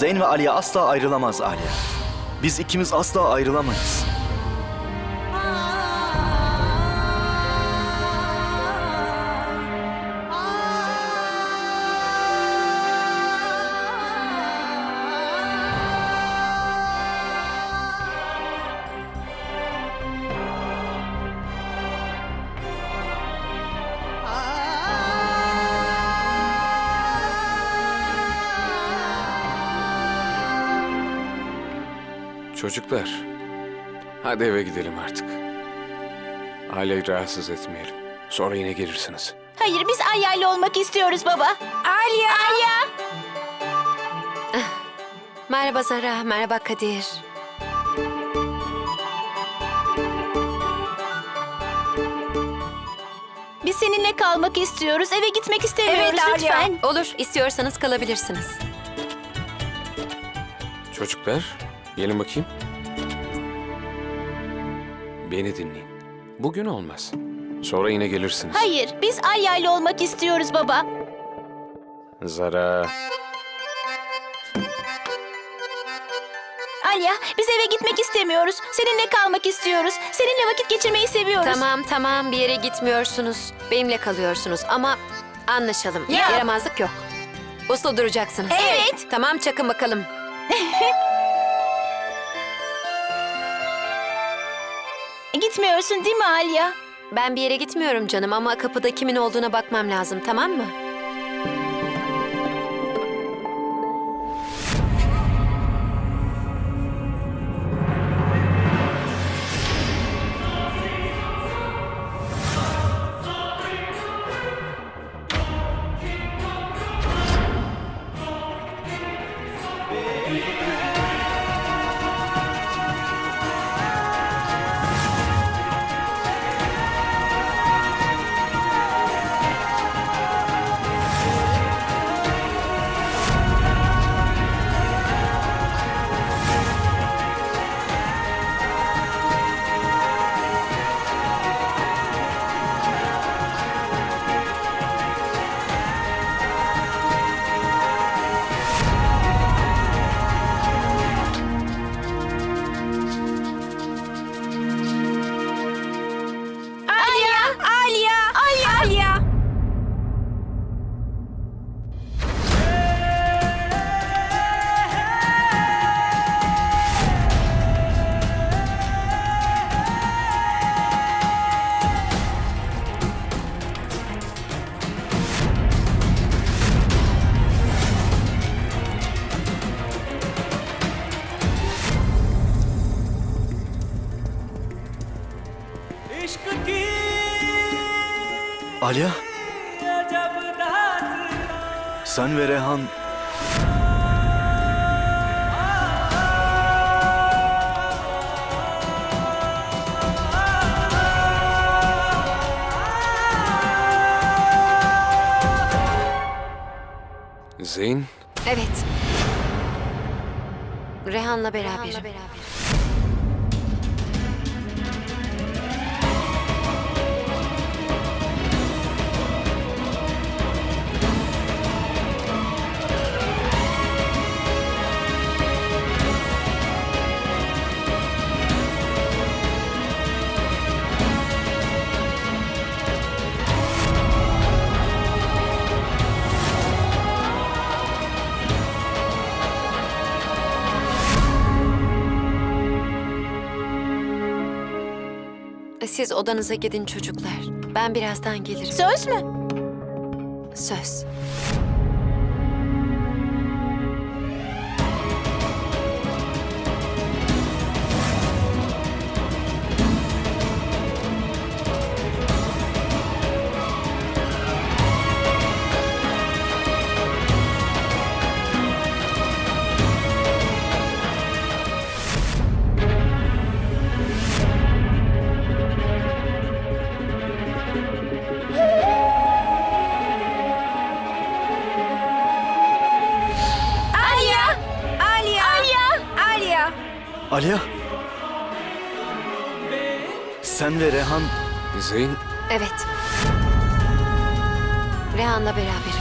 Zeyn ve Aliye asla ayrılamaz Aliye. Biz ikimiz asla ayrılamayız. Çocuklar, hadi eve gidelim artık. Aileyi rahatsız etmeyelim. Sonra yine gelirsiniz. Hayır biz Alya'yla olmak istiyoruz baba. Alya! Alya! Merhaba Zara, merhaba Kadir. Biz seninle kalmak istiyoruz. Eve gitmek istemiyoruz lütfen. Olur, istiyorsanız kalabilirsiniz. Çocuklar, gelin bakayım. Beni dinleyin. Bugün olmaz. Sonra yine gelirsiniz. Hayır biz Alya'yla olmak istiyoruz baba. Zara, Alya biz eve gitmek istemiyoruz. Seninle kalmak istiyoruz. Seninle vakit geçirmeyi seviyoruz. Tamam tamam bir yere gitmiyorsunuz. Benimle kalıyorsunuz ama anlaşalım. Ya. Yaramazlık yok. Uslu duracaksınız. Evet. Tamam çakın bakalım. Gitmiyorsun değil mi Alya? Ben bir yere gitmiyorum canım ama kapıda kimin olduğuna bakmam lazım tamam mı? Aliye? Sen ve Rehan... Zeyn? Evet. Rehan'la beraber. Rehan'la beraber. Siz odanıza gidin çocuklar. Ben birazdan gelirim. Söz mü? Söz. Zeyn, Evet. Rehan'la beraberim.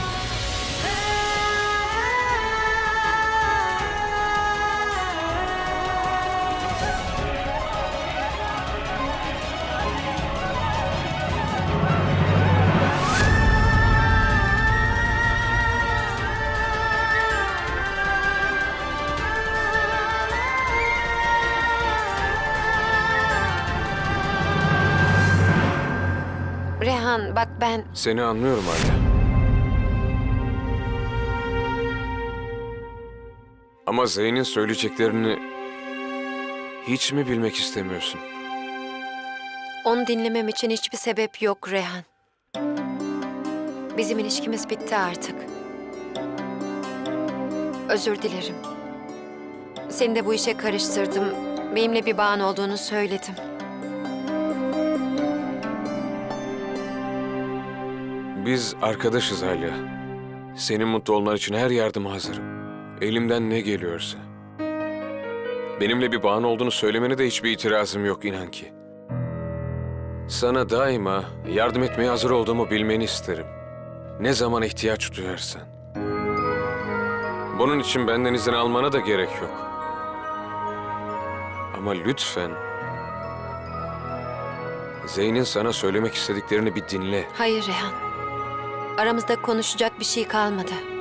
Rehan bak ben... Seni anlıyorum Alya. Ama Zeyn'in söyleyeceklerini hiç mi bilmek istemiyorsun? Onu dinlemem için hiçbir sebep yok Rehan. Bizim ilişkimiz bitti artık. Özür dilerim. Seni de bu işe karıştırdım. Benimle bir bağın olduğunu söyledim. Biz arkadaşız Alya. Senin mutlu olman için her yardıma hazırım. Elimden ne geliyorsa. Benimle bir bağın olduğunu söylemene de hiçbir itirazım yok inan ki. Sana daima yardım etmeye hazır olduğumu bilmeni isterim. Ne zaman ihtiyaç duyarsan. Bunun için benden izin almana da gerek yok. Ama lütfen Zeyn'in sana söylemek istediklerini bir dinle. Hayır Rehan. Aramızda konuşacak bir şey kalmadı.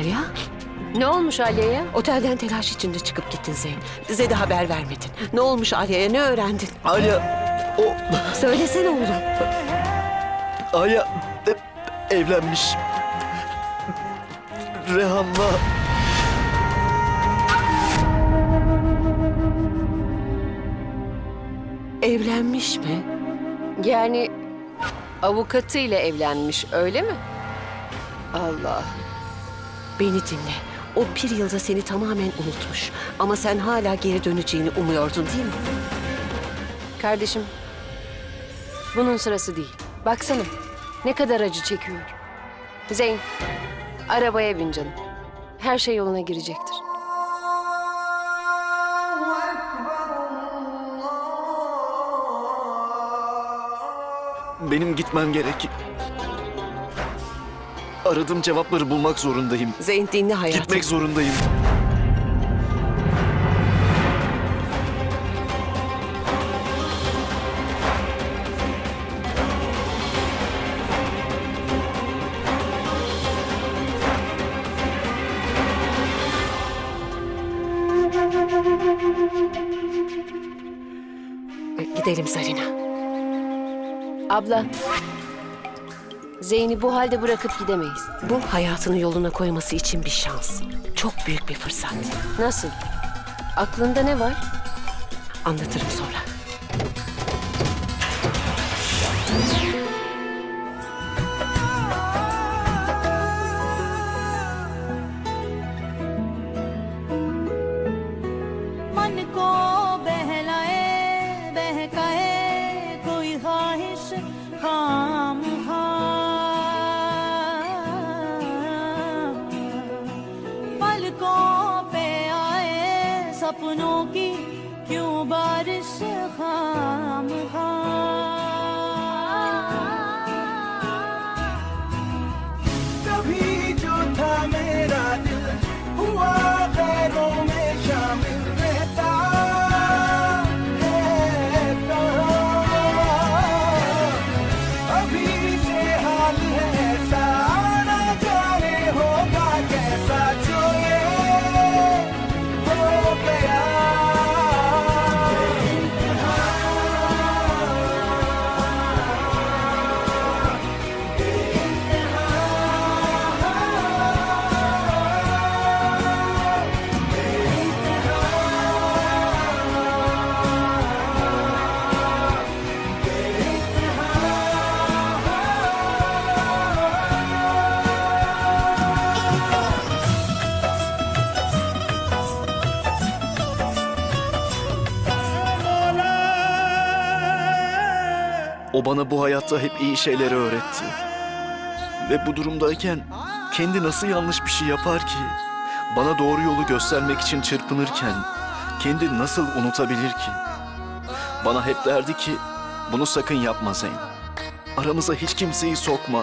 Alya? Ne olmuş Alya'ya? Otelden telaş içinde çıkıp gittin Zeyn. Bize de haber vermedin. Ne olmuş Alya'ya ne öğrendin? Alya, o Söylesene oğlum. Alya e, evlenmiş. Rehan'la Evlenmiş mi? Yani avukatıyla evlenmiş öyle mi? Allah. Beni dinle. O bir yılda seni tamamen unutmuş. Ama sen hala geri döneceğini umuyordun değil mi? Kardeşim. Bunun sırası değil. Baksana. Ne kadar acı çekiyor. Zeyn. Arabaya bin canım. Her şey yoluna girecektir. benim gitmem gerek. Aradığım cevapları bulmak zorundayım. Zeyn dinle hayatım. Gitmek zorundayım. Gidelim Zarina. Abla. Zeyn'i bu halde bırakıp gidemeyiz. Bu hayatını yoluna koyması için bir şans. Çok büyük bir fırsat. Nasıl? Aklında ne var? Anlatırım sonra. O bana bu hayatta hep iyi şeyleri öğretti. Ve bu durumdayken kendi nasıl yanlış bir şey yapar ki? Bana doğru yolu göstermek için çırpınırken kendi nasıl unutabilir ki? Bana hep derdi ki bunu sakın yapma Zeyn. Aramıza hiç kimseyi sokma.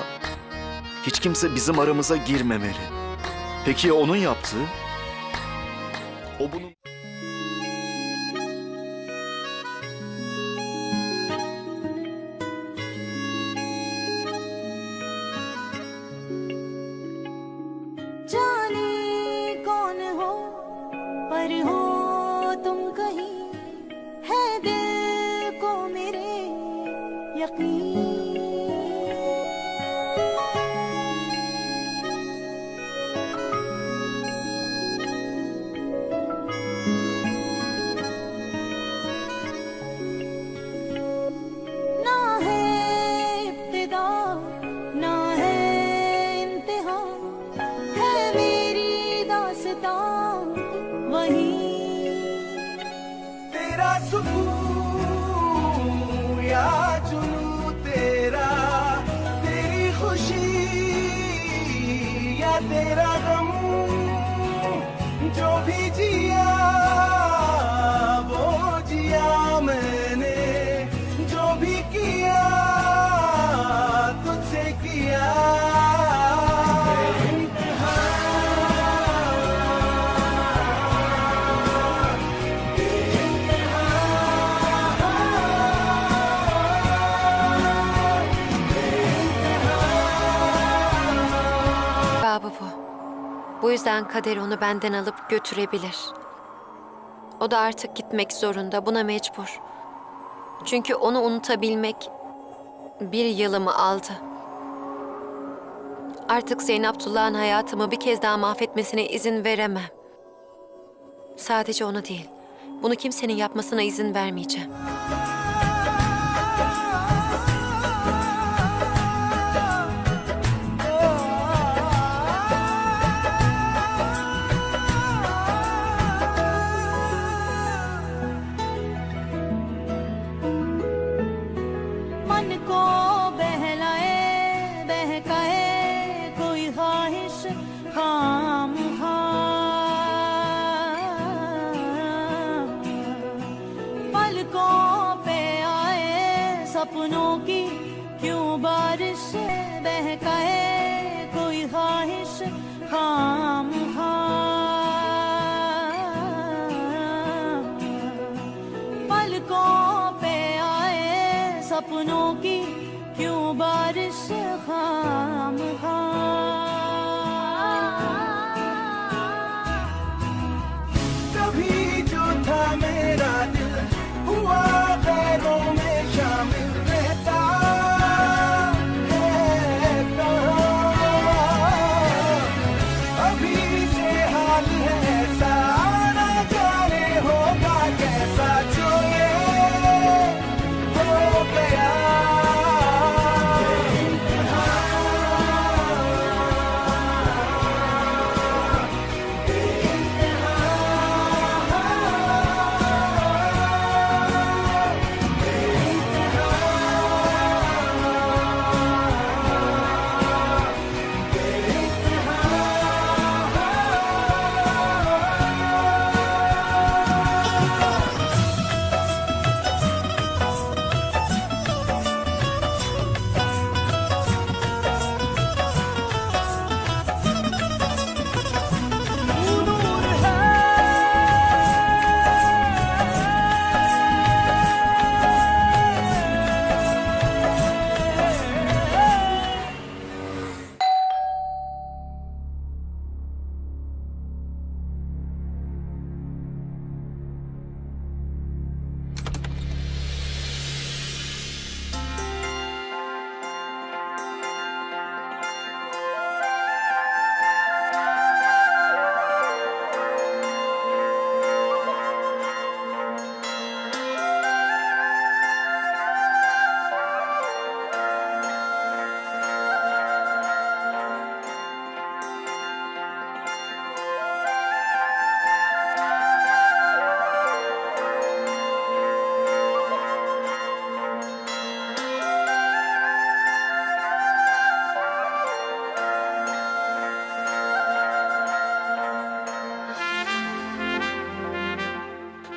Hiç kimse bizim aramıza girmemeli. Peki ya onun yaptığı? O bunun... पर हो Bu yüzden kader onu benden alıp götürebilir. O da artık gitmek zorunda, buna mecbur. Çünkü onu unutabilmek bir yılımı aldı. Artık Zeyn Abdullah'ın hayatımı bir kez daha mahvetmesine izin veremem. Sadece onu değil, bunu kimsenin yapmasına izin vermeyeceğim.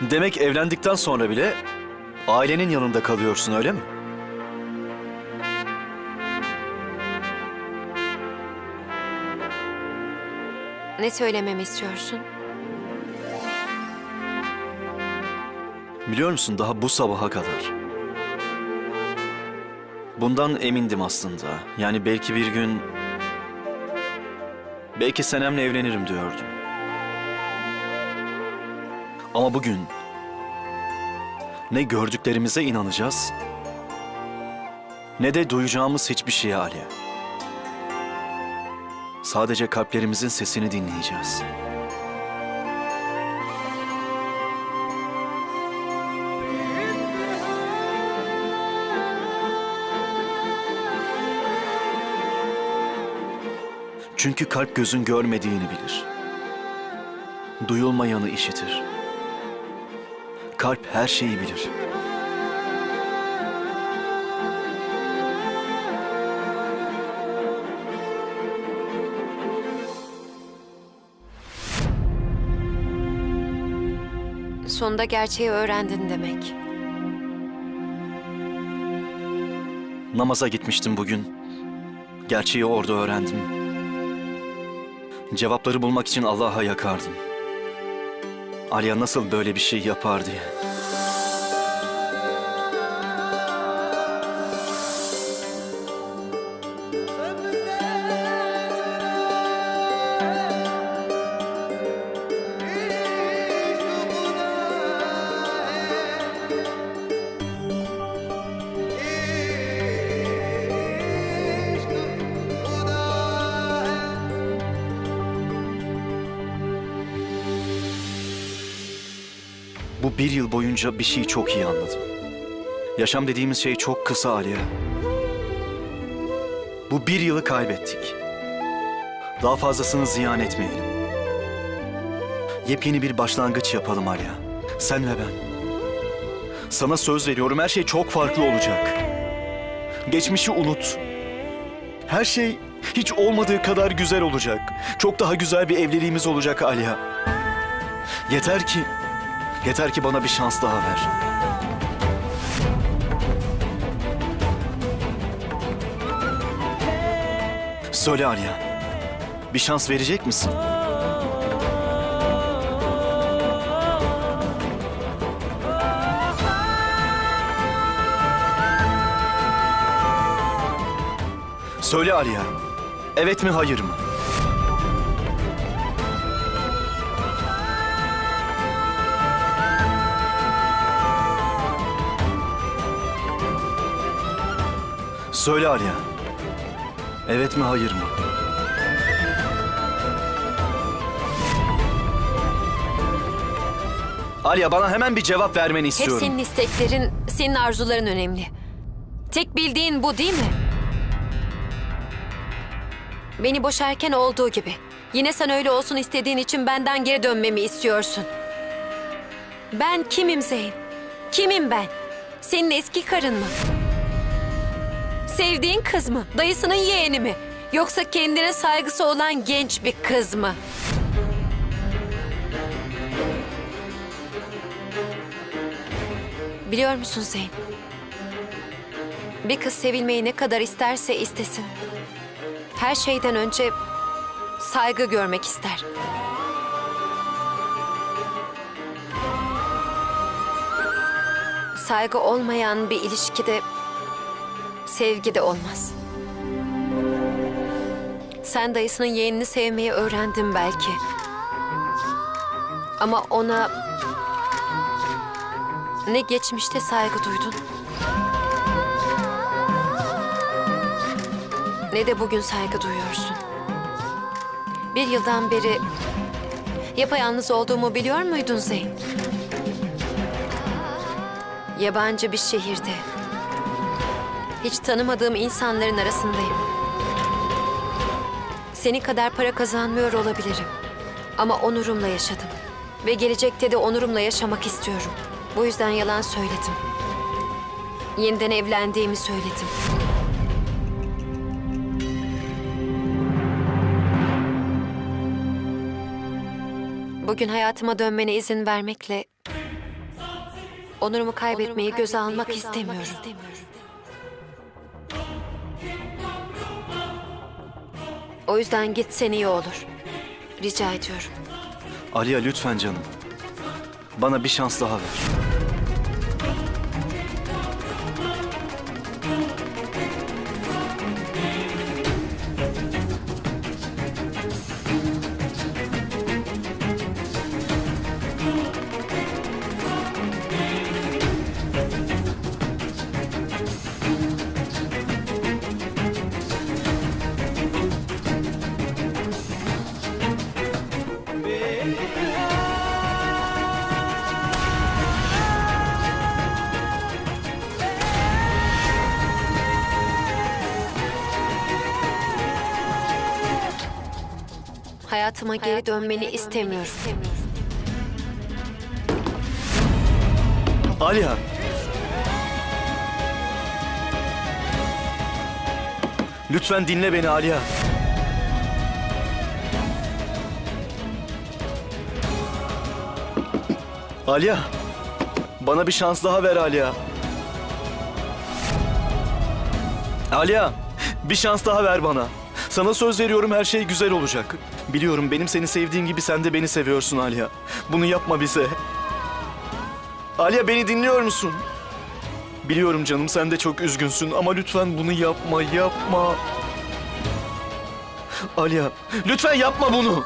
Demek evlendikten sonra bile ailenin yanında kalıyorsun öyle mi? Ne söylememi istiyorsun? Biliyor musun daha bu sabaha kadar. Bundan emindim aslında. Yani belki bir gün... Belki Senem'le evlenirim diyordum. Ama bugün... Ne gördüklerimize inanacağız... Ne de duyacağımız hiçbir şeye Ali. Sadece kalplerimizin sesini dinleyeceğiz. Çünkü kalp gözün görmediğini bilir. Duyulmayanı işitir. Kalp her şeyi bilir. Sonunda gerçeği öğrendin demek. Namaza gitmiştim bugün. Gerçeği orada öğrendim. Cevapları bulmak için Allah'a yakardım. Aliye nasıl böyle bir şey yapar diye. Bir yıl boyunca bir şeyi çok iyi anladım. Yaşam dediğimiz şey çok kısa Aliye. Bu bir yılı kaybettik. Daha fazlasını ziyan etmeyelim. Yepyeni bir başlangıç yapalım Aliye. Sen ve ben. Sana söz veriyorum her şey çok farklı olacak. Geçmişi unut. Her şey hiç olmadığı kadar güzel olacak. Çok daha güzel bir evliliğimiz olacak Aliye. Yeter ki Yeter ki bana bir şans daha ver. Söyle Arya. Bir şans verecek misin? Söyle Arya. Evet mi hayır mı? Söyle Arya. Evet mi hayır mı? Arya bana hemen bir cevap vermeni Hep istiyorum. senin isteklerin, senin arzuların önemli. Tek bildiğin bu değil mi? Beni boşarken olduğu gibi. Yine sen öyle olsun istediğin için benden geri dönmemi istiyorsun. Ben kimim Zeyn? Kimim ben? Senin eski karın mı? Sevdiğin kız mı? Dayısının yeğeni mi? Yoksa kendine saygısı olan genç bir kız mı? Biliyor musun Zeyn? Bir kız sevilmeyi ne kadar isterse istesin. Her şeyden önce saygı görmek ister. Saygı olmayan bir ilişkide sevgi de olmaz. Sen dayısının yeğenini sevmeyi öğrendin belki. Ama ona ne geçmişte saygı duydun. Ne de bugün saygı duyuyorsun. Bir yıldan beri yapayalnız olduğumu biliyor muydun Zeyn? Yabancı bir şehirde. Hiç tanımadığım insanların arasındayım. Seni kadar para kazanmıyor olabilirim. Ama onurumla yaşadım. Ve gelecekte de onurumla yaşamak istiyorum. Bu yüzden yalan söyledim. Yeniden evlendiğimi söyledim. Bugün hayatıma dönmene izin vermekle Onurumu kaybetmeyi göze almak istemiyorum. O yüzden gitsen iyi olur. Rica ediyorum. Aliya lütfen canım. Bana bir şans daha ver. Hayatıma geri dönmeni istemiyorum. Aliya! Lütfen dinle beni Aliya. Aliya! Bana bir şans daha ver Aliya. Aliya! Bir şans daha ver bana. Sana söz veriyorum her şey güzel olacak. Biliyorum benim seni sevdiğim gibi sen de beni seviyorsun Aliya. Bunu yapma bize. Aliya beni dinliyor musun? Biliyorum canım sen de çok üzgünsün ama lütfen bunu yapma, yapma. Aliya, lütfen yapma bunu.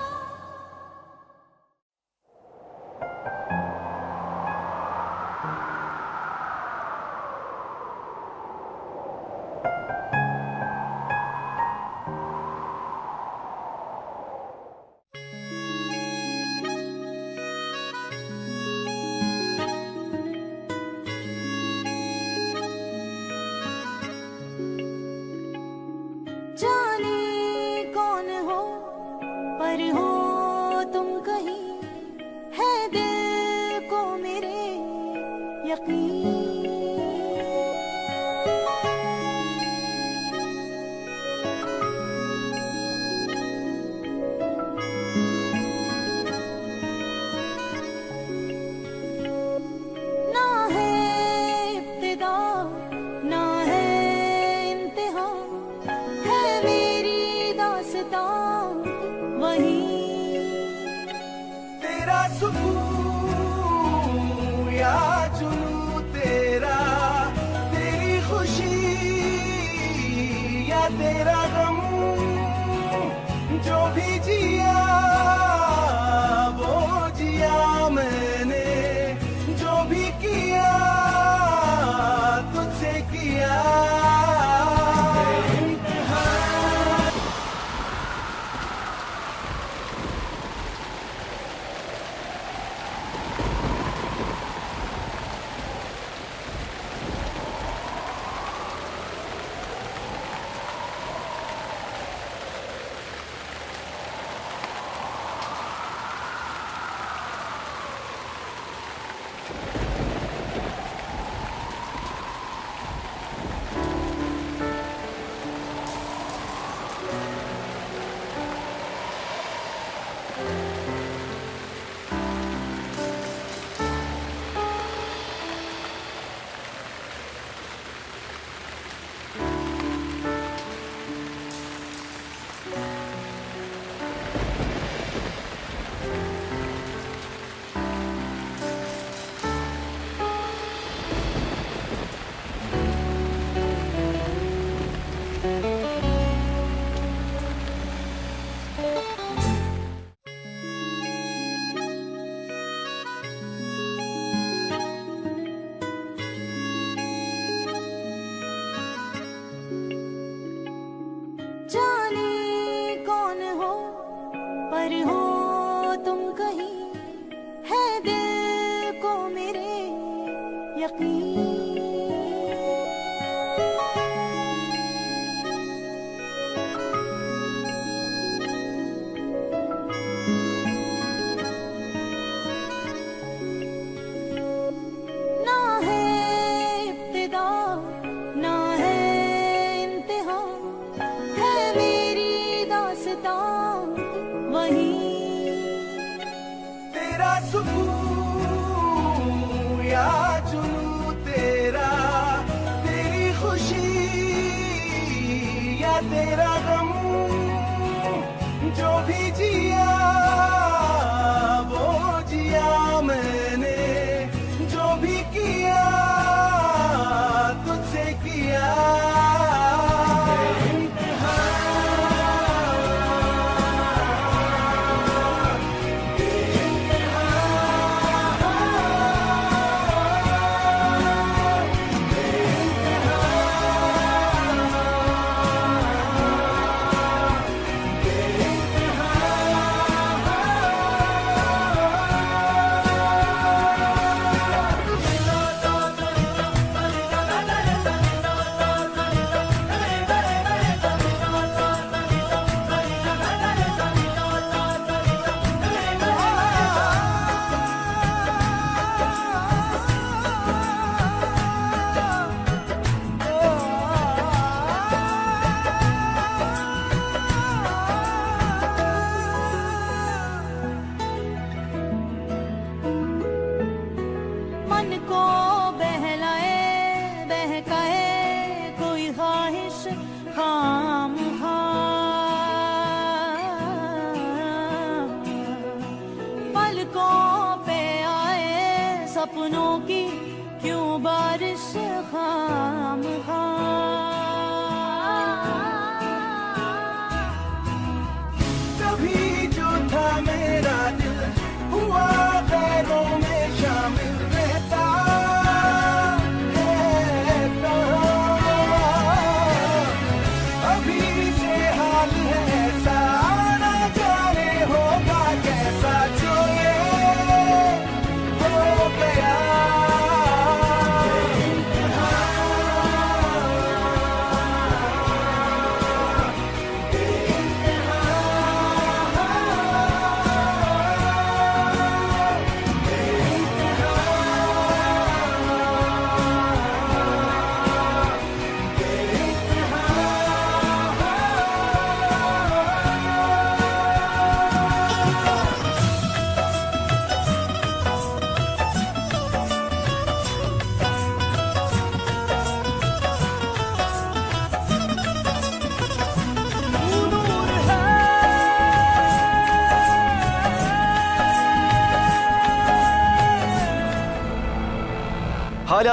that I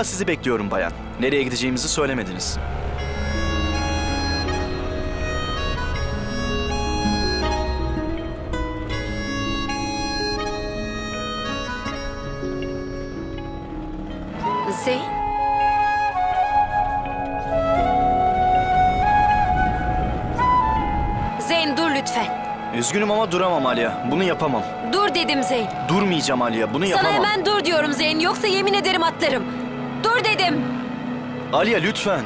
Hala sizi bekliyorum bayan. Nereye gideceğimizi söylemediniz. Zeyn? Zeyn dur lütfen. Üzgünüm ama duramam Alya. Bunu yapamam. Dur dedim Zeyn. Durmayacağım Alya. Bunu Sana yapamam. hemen dur diyorum Zeyn. Yoksa yemin ederim atlarım. Dedim. Alya lütfen.